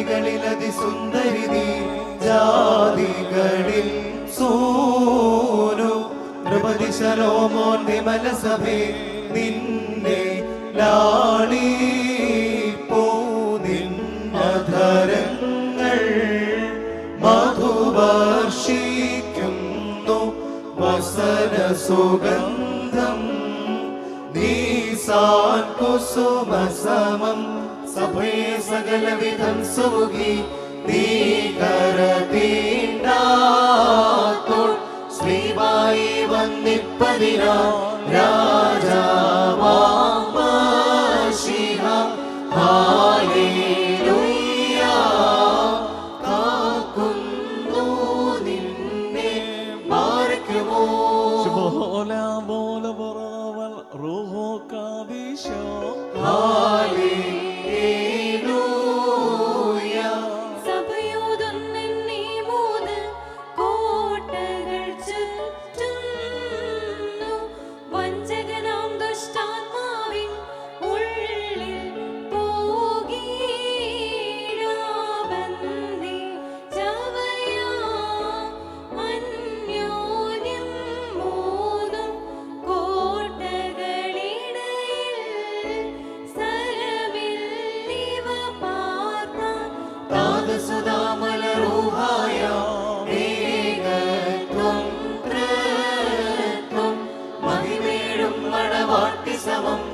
സ്ത്രീകളിൽ അതിസുന്ദരി നീ ജാതികളിൽ സൂനു. നൃപതി ശലോമോൻ വിമല സഭേ നിന്നെ ലാളി നിന്നധരങ്ങൾ മധുവർഷിക്കുന്നു വസന സുഗന്ധം. നീസാൻ കുസുമസമം സഭയെ സകലവിധം സുഖി നീ കരതീണ്ടാത്തോൾ ശ്രീവായി വന്നിപ്പതിനാ രാജാവാശിഹ ഹാലേലൂയ കാക്കുന്നു നിന്നെ. മാർക്കുമോ ബോല ബോല ബറവൽ റൂഹോ കാദിശോ. ആ மகிமேடும் மணவாட்டி சமம்